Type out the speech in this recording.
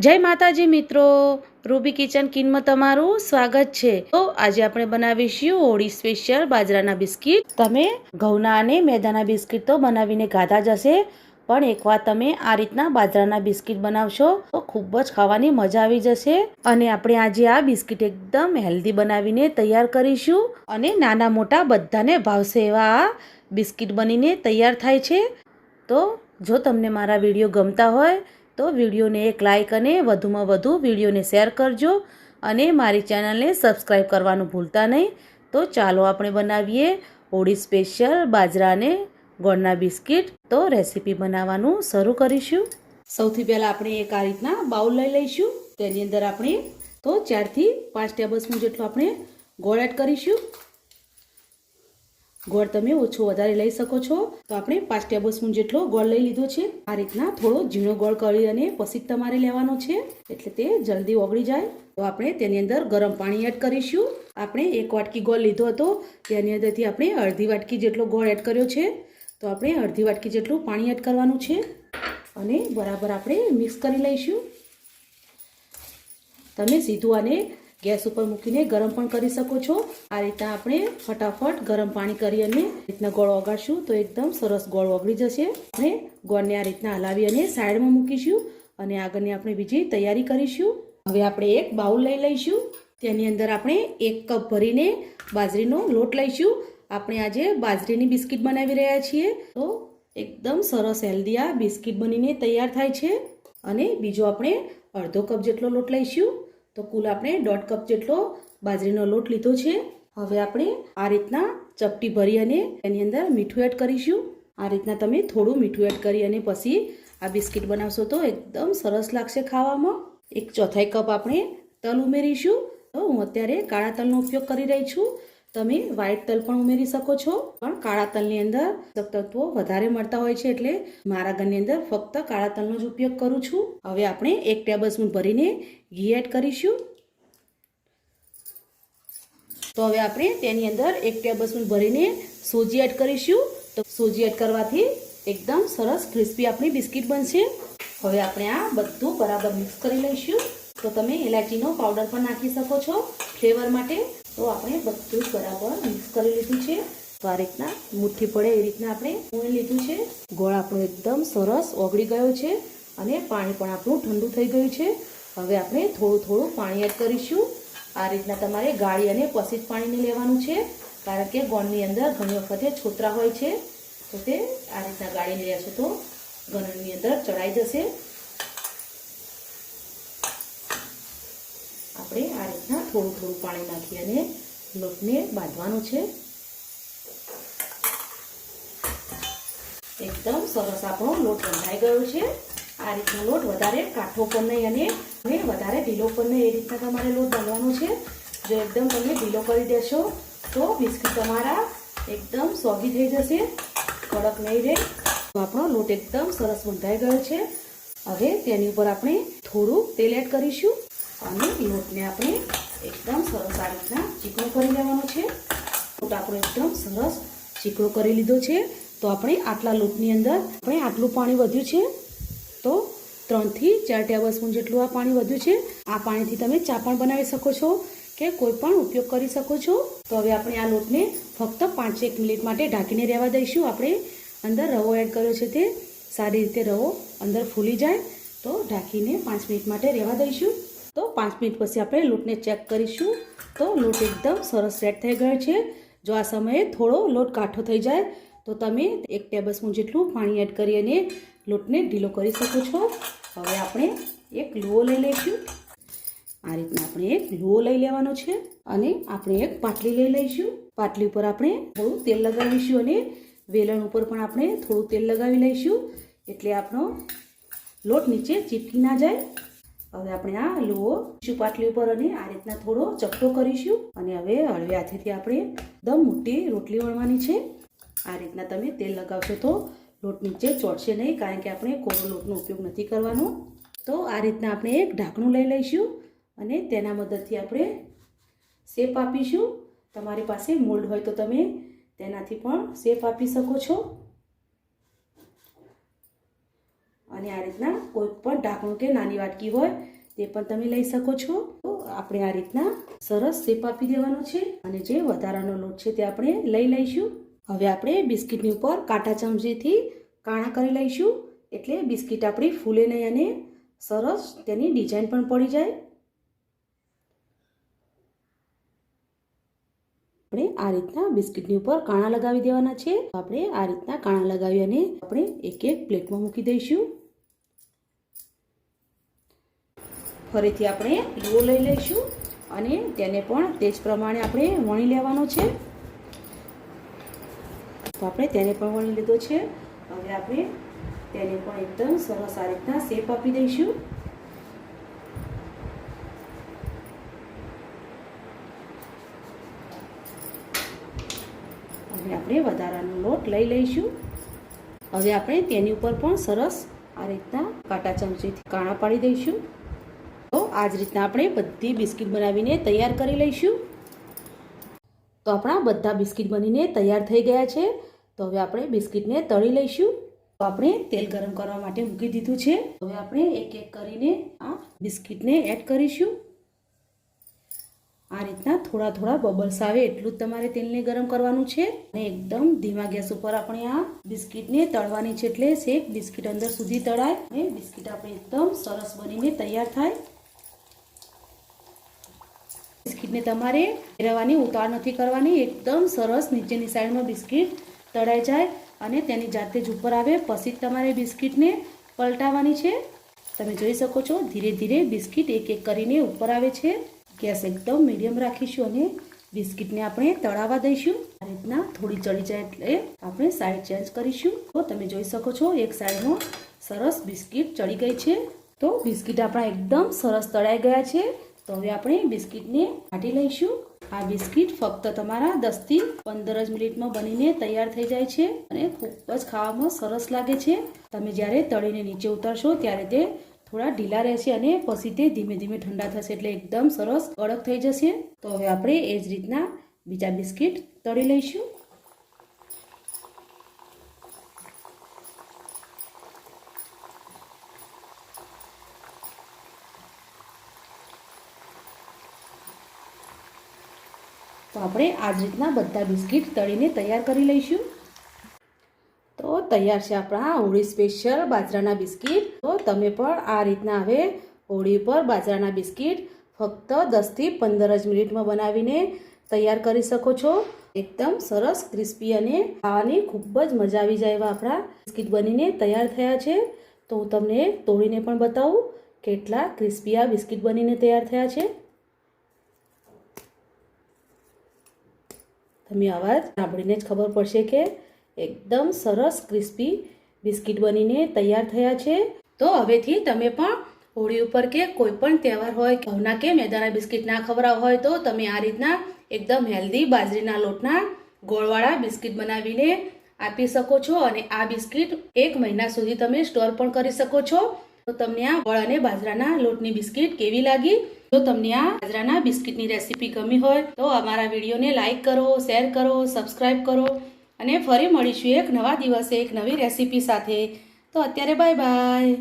જય માતાજી મિત્રો. રૂબી કિચન કિનમાં તમારું સ્વાગત છે. તો આજે આપણે બનાવીશું હોળી સ્પેશિયલ બાજરાના બિસ્કિટ. તમે ઘઉંના અને મેદાના બિસ્કિટ તો બનાવીને ખાધા જ હશે. પણ એકવાર તમે આ રીતના બાજરાના બિસ્કિટ બનાવશો તો ખૂબ જ ખાવાની મજા આવી જશે. અને આપણે આજે આ બિસ્કિટ એકદમ હેલ્ધી બનાવીને તૈયાર કરીશું. અને નાના મોટા બધાને ભાવશે એવા આ બિસ્કિટ બનીને તૈયાર થાય છે. તો જો તમને મારા વીડિયો ગમતા હોય તો વિડીયોને એક લાઇક અને વધુમાં વધુ વિડીયોને શેર કરજો અને મારી ચેનલને સબસ્ક્રાઈબ કરવાનું ભૂલતા નહીં. તો ચાલો આપણે બનાવીએ હોળી સ્પેશિયલ બાજરાને ગોળના બિસ્કિટ. તો રેસીપી બનાવવાનું શરૂ કરીશું. સૌથી પહેલાં આપણે એક આ રીતના બાઉલ લઈ લઈશું. તેની અંદર આપણે તો ચારથી પાંચ ટેબલ સ્પૂન જેટલું આપણે ગોળ એડ કરીશું. ગોળ તમે ઓછો વધારે લઈ શકો છો. તો આપણે પાંચ ટેબલ સ્પૂન જેટલો ગોળ લઈ લીધો છે. આ રીતના થોડો ઝીણો ગોળ કરી અને પછી તમારે લેવાનો છે, એટલે તે જલ્દી ઓગળી જાય. તો આપણે તેની અંદર ગરમ પાણી એડ કરીશું. આપણે એક વાટકી ગોળ લીધો હતો, તેની અંદરથી આપણે અડધી વાટકી જેટલો ગોળ એડ કર્યો છે. તો આપણે અડધી વાટકી જેટલું પાણી એડ કરવાનું છે. અને બરાબર આપણે મિક્સ કરી લઈશું. તમે સીધું આને ગેસ ઉપર મૂકીને ગરમ પણ કરી શકો છો. આ રીતના આપણે ફટાફટ ગરમ પાણી કરી અને રીતના ગોળ ઓગાળશું તો એકદમ સરસ ગોળ ઓગળી જશે. આપણે ગોળને આ રીતના હલાવી અને સાઈડમાં મૂકીશું અને આગળની આપણે બીજી તૈયારી કરીશું. હવે આપણે એક બાઉલ લઈ લઈશું. તેની અંદર આપણે એક કપ ભરીને બાજરીનો લોટ લઈશું. આપણે આજે બાજરીની બિસ્કિટ બનાવી રહ્યા છીએ. તો એકદમ સરસ હેલ્ધી આ બિસ્કિટ બનીને તૈયાર થાય છે. અને બીજો આપણે અડધો કપ જેટલો લોટ લઈશું. તો કુલ આપણે દોઢ કપ જેટલો બાજરીનો લોટ લીધો છે. હવે આપણે આ રીતના ચપટી ભરી અને એની અંદર મીઠું એડ કરીશું. આ રીતના તમે થોડું મીઠું એડ કરી અને પછી આ બિસ્કિટ બનાવશો તો એકદમ સરસ લાગશે ખાવામાં. એક ચોથાઈ કપ આપણે તલ ઉમેરીશું. તો હું અત્યારે કાળા તલનો ઉપયોગ કરી રહી છું. તમે વ્હાઈટ તલ પણ ઉમેરી શકો છો. પણ કાળા તલની અંદર તત્વો વધારે મળતા હોય છે એટલે મારા ઘરની અંદર ફક્ત કાળા તલનો જ ઉપયોગ કરું છું. હવે આપણે એક ટેબલ ભરીને ઘી એડ કરીશું. તો હવે આપણે તેની અંદર એક ટેબલ ભરીને સોજી એડ કરીશું. તો સોજી એડ કરવાથી એકદમ સરસ ક્રિસ્પી આપણી બિસ્કિટ બનશે. હવે આપણે આ બધું બરાબર મિક્સ કરી લઈશું. તો તમે ઇલાયચીનો પાવડર પણ નાખી શકો છો ફ્લેવર માટે. તો આપણે બધું જ બરાબર મિક્સ કરી લીધું છે. તો આ રીતના મુઠ્ઠી પડે એ રીતના આપણે ઉણી લીધું છે. ગોળ આપણો એકદમ સરસ ઓગળી ગયો છે અને પાણી પણ આપણું ઠંડુ થઈ ગયું છે. હવે આપણે થોડું થોડું પાણી એડ કરીશું. આ રીતના તમારે ગાળી અને પછી જ પાણીને લેવાનું છે. કારણ કે ગોળની અંદર ઘણી વખતે છોતરા હોય છે. તો તે આ રીતના ગાળીને લેશો તો ગણની અંદર ચડાઈ જશે. આપણે આ રીતના થોડું થોડું પાણી નાખી અને લોટને બાંધવાનો છે. એકદમ સરસ આપણો લોટ બંધાઈ ગયો છે. આ રીતનો લોટ વધારે કાઠો પણ નહીં અને વધારે ઢીલો પણ નહીં. એ રીતના તમારે લોટ બાંધવાનો છે. જો એકદમ તમે ઢીલો કરી દેશો, તો બિસ્કિટ તમારા એકદમ સોગી થઈ જશે. કડક નહીં રહે. તો આપણો લોટ એકદમ સરસ બંધાઈ ગયો છે. હવે તેની ઉપર આપણે થોડું તેલ એડ કરીશું. અને લોટને આપણે એકદમ સરસ આ રીતના ચીકણો કરી લેવાનો છે. લોટ આપણો એકદમ સરસ ચીકણો કરી લીધો છે. તો આપણે આટલા લોટની અંદર આપણે આટલું પાણી વધ્યું છે. તો ત્રણથી ચાર ટેબલ સ્પૂન જેટલું આ પાણી વધ્યું છે. આ પાણીથી તમે ચા પણ બનાવી શકો છો કે કોઈ પણ ઉપયોગ કરી શકો છો. તો હવે આપણે આ લોટને ફક્ત પાંચ એક મિનિટ માટે ઢાંકીને રહેવા દઈશું. આપણે અંદર રવો એડ કર્યો છે તે. સારી રીતે રવો અંદર ફૂલી જાય. તો ઢાંકીને પાંચ મિનિટ માટે રહેવા દઈશું. તો પાંચ મિનિટ પછી આપણે લોટને ચેક કરીશું. તો લોટ એકદમ સરસ સેટ થઈ ગયો છે. જો આ સમયે થોડો લોટ કાઠો થઈ જાય, તો તમે એક ટેબલ સ્પૂન જેટલું પાણી એડ કરી અને લોટને ઢીલો કરી શકો છો. હવે આપણે એક લુઓ લઈ લઈશું. આ રીતના આપણે એક લુઓ લઈ લેવાનો છે અને આપણે એક પાટલી લઈ લઈશું. પાટલી ઉપર આપણે થોડું તેલ લગાવીશું અને વેલણ ઉપર પણ આપણે થોડું તેલ લગાવી લઈશું. એટલે આપણો લોટ નીચે ચીપકી ના જાય. હવે આપણે આ લુઓ પાટલી ઉપર અને આ રીતના થોડો ચપટો કરીશું અને હવે હળવે હાથેથી આપણે એકદમ મોટી રોટલી વણવાની છે. આ રીતના તમે તેલ લગાવશો તો લોટ નીચે ચોટશે નહીં કારણ કે આપણે કોરો લોટનો ઉપયોગ નથી કરવાનો. તો આ રીતના આપણે એક ઢાંકણું લઈ લઈશું અને તેના મદદથી આપણે શેપ આપીશું. તમારી પાસે મોલ્ડ હોય તો તમે તેનાથી પણ શેપ આપી શકો છો. અને આ રીતના કોઈ પણ ઢાંકણું કે નાની વાટકી હોય, તે પણ તમે લઈ શકો છો. આપણે આ રીતના સરસ શેપ આપી દેવાનો છે અને જે વધારાનો લોટ છે તે આપણે લઈ લઈશું. હવે આપણે બિસ્કિટની ઉપર કાંટા ચમચીથી કાણા કરી લઈશું. એટલે બિસ્કિટ આપણી ફૂલે નહીં અને સરસ તેની ડિઝાઇન પણ પડી જાય. આપણે આ રીતના બિસ્કિટની ઉપર કાણા લગાવી દેવાના છે. આપણે આ રીતના કાણા લગાવી અને આપણે એક એક પ્લેટમાં મૂકી દઈશું. ફરીથી આપણે લીવો લઈ લઈશું અને તેને પણ તે જ પ્રમાણે આપણે વણી લેવાનો છે. તો આપણે તેને પણ વણી લીધો છે. હવે આપણે તેને પણ એકદમ સરસ આ રીતના શેપ આપી દઈશું. હવે આપણે વધારાનો લોટ લઈ લઈશું. હવે આપણે તેની ઉપર પણ સરસ આ રીતના કાંટા ચમચીથી કાણા પાડી દઈશું. આ જ રીતના આપણે બધી બિસ્કિટ બનાવીને તૈયાર કરી લઈશું. તો આપણા બધા બિસ્કિટ બનીને તૈયાર થઈ ગયા છે. તો હવે આપણે બિસ્કિટને તળી લઈશું. તો આપણે તેલ ગરમ કરવા માટે મૂકી દીધું છે. હવે આપણે એક એક કરીને આ બિસ્કિટને એડ કરીશું. આ રીતના થોડા થોડા બબલ્સ આવે એટલું જ તમારે તેલને ગરમ કરવાનું છે. અને એકદમ ધીમા ગેસ ઉપર આપણે આ બિસ્કિટને તળવાની છે એટલે શેક બિસ્કિટ અંદર સુધી તળાય. અને બિસ્કિટ આપણે એકદમ સરસ બનીને તૈયાર થાય. બિસ્કિટને તમારે ફેરવવાની ઉતાળ નથી કરવાની. એકદમ સરસ નીચેની સાઈડમાં બિસ્કિટ તળાઈ જાય અને તેની જાતે જ ઉપર આવે. પછી જ તમારે બિસ્કિટને પલટાવવાની છે. તમે જોઈ શકો છો, ધીરે ધીરે બિસ્કિટ એક એક કરીને ઉપર આવે છે. ગેસ એકદમ મીડિયમ રાખીશું અને બિસ્કિટને આપણે તળાવવા દઈશું. આ રીતના થોડી ચડી જાય એટલે આપણે સાઈડ ચેન્જ કરીશું. તો તમે જોઈ શકો છો, એક સાઈડમાં સરસ બિસ્કિટ ચડી ગઈ છે. તો બિસ્કિટ આપણા એકદમ સરસ તળાઈ ગયા છે. તો હવે આપણે બિસ્કિટને કાઢી લઈશું. આ બિસ્કિટ ફક્ત તમારા દસથી પંદર જ મિનિટમાં બનીને તૈયાર થઈ જાય છે અને ખૂબ જ ખાવામાં સરસ લાગે છે. તમે જ્યારે તળીને નીચે ઉતારશો ત્યારે તે થોડા ઢીલા રહેશે અને પછી તે ધીમે ધીમે ઠંડા થશે એટલે એકદમ સરસ કડક થઈ જશે. તો હવે આપણે એ જ રીતના બીજા બિસ્કિટ તળી લઈશું તો આપણે આ રીતના બધા બિસ્કિટ તળીને તૈયાર કરી લઈશું. તો તૈયાર છે આપણા હોળી સ્પેશિયલ બાજરાના બિસ્કિટ. તો તમે પણ આ રીતના હવે હોળી પર બાજરાના બિસ્કિટ ફક્ત દસથી પંદર જ મિનિટમાં બનાવીને તૈયાર કરી શકો છો. એકદમ સરસ, ક્રિસ્પી અને ખાવાની ખૂબ જ મજા આવી જાય એવા આપણા બિસ્કિટ બનીને તૈયાર થયા છે. તો હું તમને તોડીને પણ બતાવું કેટલા ક્રિસ્પી આ બિસ્કિટ બનીને તૈયાર થયા છે. તમે અવાજ સાંભળીને જ ખબર પડશે કે એકદમ સરસ ક્રિસ્પી બિસ્કિટ બનીને તૈયાર થયા છે. તો હવેથી તમે પણ હોળી ઉપર કે કોઈ પણ તહેવાર હોય, ઘઉંના કે મેદાના બિસ્કિટ ના ખવડાવ હોય, તો તમે આ રીતના એકદમ હેલ્ધી બાજરીના લોટના ગોળવાળા બિસ્કિટ બનાવીને આપી શકો છો અને આ બિસ્કિટ એક મહિના સુધી તમે સ્ટોર પણ કરી શકો છો. તો તમને આ ગોળ અને બાજરાના લોટની બિસ્કિટ કેવી લાગી? જો તમને આ બાજરાના બિસ્કિટની રેસીપી ગમી હોય, તો અમારા વિડીયોને લાઇક કરો, શેર કરો સબસ્ક્રાઈબ કરો અને ફરી મળીશું એક નવા દિવસે એક નવી રેસીપી સાથે. તો અત્યારે બાય બાય.